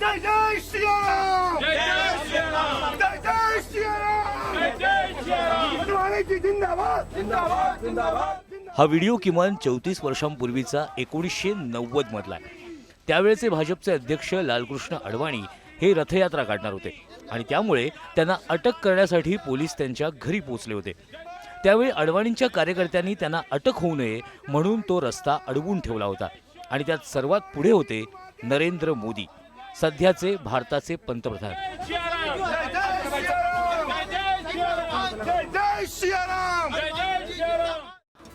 जय जय श्रीराम जय जय श्रीराम जय जय श्रीराम जय जय श्रीराम अडवाणीची जिंदाबाद! जिंदाबाद जिंदाबाद! हा व्हिडिओ किमान चौतीस वर्षांपूर्वीचा एकोणीसशे नव्वद मधला आहे. त्यावेळेचे भाजपचे अध्यक्ष लालकृष्ण अडवाणी हे रथयात्रा काढणार होते. आणि त्यामुळे त्यांना अटक करण्यासाठी पोलीस त्यांच्या घरी पोहोचले होते. त्यावेळी अडवाणींच्या कार्यकर्त्यांनी त्यांना अटक होऊ नये म्हणून तो रस्ता अडवून ठेवला होता. आणि त्यात सर्वात पुढे होते नरेंद्र मोदी. सध्याचे भारताचे पंतप्रधान.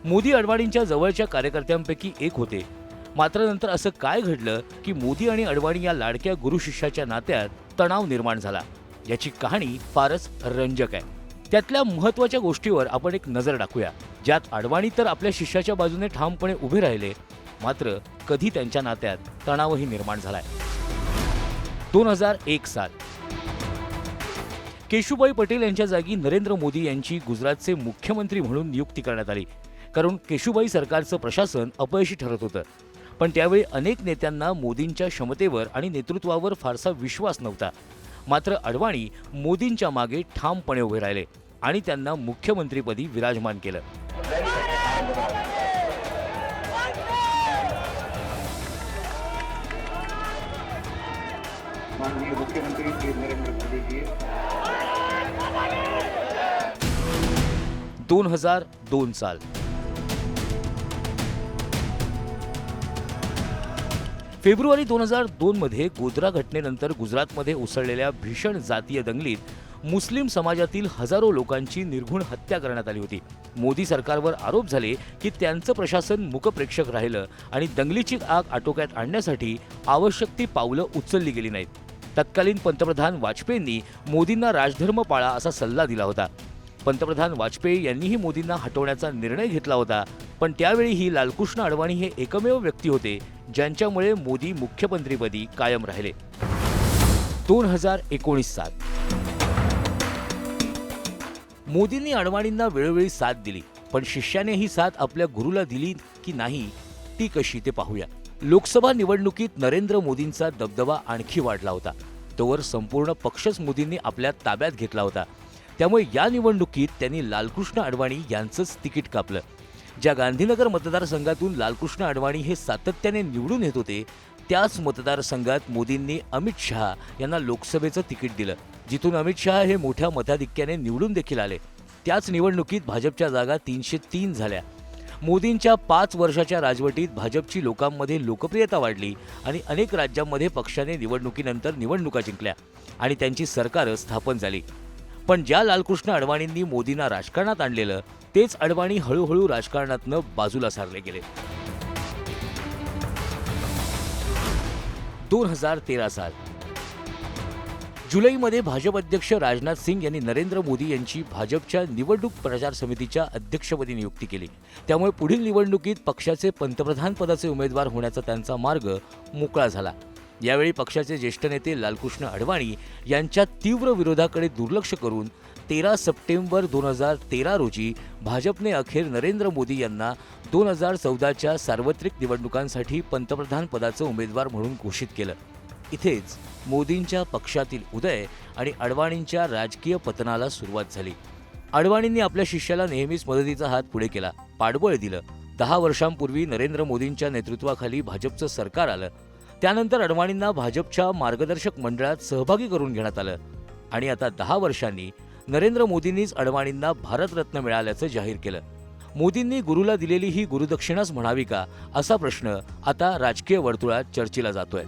मोदी अडवाणींच्या जवळच्या कार्यकर्त्यांपैकी एक होते. मात्र नंतर असं काय घडलं की मोदी आणि अडवाणी या लाडक्या गुरु शिष्याच्या नात्यात तणाव निर्माण झाला. याची कहाणी फारच रंजक आहे. त्यातल्या महत्त्वाच्या गोष्टीवर आपण एक नजर टाकूया. ज्यात अडवाणी तर आपल्या शिष्याच्या बाजूने ठामपणे उभे राहिले मात्र कधी त्यांच्या नात्यात तणावही निर्माण झालाय. दोन हजार एक साल. केशुभाई पटेल यांच्या जागी नरेंद्र मोदी यांची गुजरातचे मुख्यमंत्री म्हणून नियुक्ती करण्यात आली. कारण केशुभाई सरकारचं प्रशासन अपयशी ठरत होतं. पण त्यावेळी अनेक नेत्यांना मोदींच्या क्षमतेवर आणि नेतृत्वावर फारसा विश्वास नव्हता. मात्र अडवाणी मोदींच्या मागे ठामपणे उभे राहिले आणि त्यांना मुख्यमंत्रीपदी विराजमान केलं. माननीय मुख्यमंत्री श्री नरेंद्र मोदी जी दोन हजार दोन साल. फेब्रुवारी दोन हजार दोनमध्ये गोधरा घटनेनंतर गुजरातमध्ये उसळलेल्या भीषण जातीय दंगलीत मुस्लिम समाजातील हजारो लोकांची निर्घुण हत्या करण्यात आली होती. मोदी सरकारवर आरोप झाले की त्यांचं प्रशासन मुकप्रेक्षक राहिलं आणि दंगलीची आग आटोक्यात आणण्यासाठी आवश्यक ती पावलं उचलली गेली नाहीत. तत्कालीन पंतप्रधान वाजपेयींनी मोदींना राजधर्म पाळा असा सल्ला दिला होता. पंतप्रधान वाजपेयी यांनीही मोदींना हटवण्याचा निर्णय घेतला होता. पण त्यावेळीही लालकृष्ण अडवाणी हे एकमेव व्यक्ती होते ज्यांच्यामुळे मोदी मुख्यमंत्रीपदी कायम राहिले. दोन हजार एकोणीस सात. मोदींनी अडवाणींना वेळोवेळी साथ दिली पण शिष्याने ही साथ आपल्या गुरुला दिली की नाही ती कशी ते पाहूया. लोकसभा निवडणुकीत नरेंद्र मोदींचा दबदबा आणखी वाढला होता. तोवर संपूर्ण पक्षच मोदींनी आपल्या ताब्यात घेतला होता. त्यामुळे या निवडणुकीत त्यांनी लालकृष्ण अडवाणी यांचंच तिकीट कापलं. ज्या गांधीनगर मतदारसंघातून लालकृष्ण अडवाणी हे सातत्याने निवडून येत होते त्याच मतदारसंघात मोदींनी अमित शहा यांना लोकसभेचं तिकीट दिलं. जिथून अमित शहा हे मोठ्या मताधिक्याने निवडून देखील आले. त्याच निवडणुकीत भाजपच्या जागा तीनशे तीन झाल्या. मोदींच्या पाच वर्षाच्या राजवटीत भाजपची लोकांमध्ये लोकप्रियता वाढली आणि अनेक राज्यांमध्ये पक्षाने निवडणुकीनंतर निवडणुका जिंकल्या आणि त्यांची सरकारं स्थापन झाली. पण ज्या लालकृष्ण अडवाणींनी मोदींना राजकारणात आणलेलं तेच अडवाणी हळूहळू राजकारणातनं बाजूला सारले गेले. दोन हजार तेरा साल. जुलैमध्ये भाजप अध्यक्ष राजनाथ सिंग यांनी नरेंद्र मोदी यांची भाजपच्या निवडणूक प्रचार समितीच्या अध्यक्षपदी नियुक्ती केली. त्यामुळे पुढील निवडणुकीत पक्षाचे पंतप्रधान पदाचे उमेदवार होण्याचा त्यांचा मार्ग मोकळा झाला. यावेळी पक्षाचे ज्येष्ठ नेते लालकृष्ण अडवाणी यांच्या तीव्र विरोधाकडे दुर्लक्ष करून तेरा सप्टेंबर दोन हजार तेरा रोजी भाजपने अखेर नरेंद्र मोदी यांना दोन हजार चौदाच्या सार्वत्रिक निवडणुकांसाठी पंतप्रधान पदाचं उमेदवार म्हणून घोषित केलं. इथेच मोदींच्या पक्षातील उदय आणि अडवाणींच्या राजकीय पतनाला सुरुवात झाली. अडवाणींनी आपल्या शिष्याला नेहमीच मदतीचा हात पुढे केला. पाठबळ दिलं. दहा वर्षांपूर्वी नरेंद्र मोदींच्या नेतृत्वाखाली भाजपचं सरकार आलं. त्यानंतर अडवाणींना भाजपच्या मार्गदर्शक मंडळात सहभागी करून घेण्यात आलं. आणि आता दहा वर्षांनी नरेंद्र मोदींनीच अडवाणींना भारतरत्न मिळाल्याचं जाहीर केलं. मोदींनी गुरुला दिलेली ही गुरुदक्षिणाच म्हणावी का? असा प्रश्न आता राजकीय वर्तुळात चर्चेला जातोय.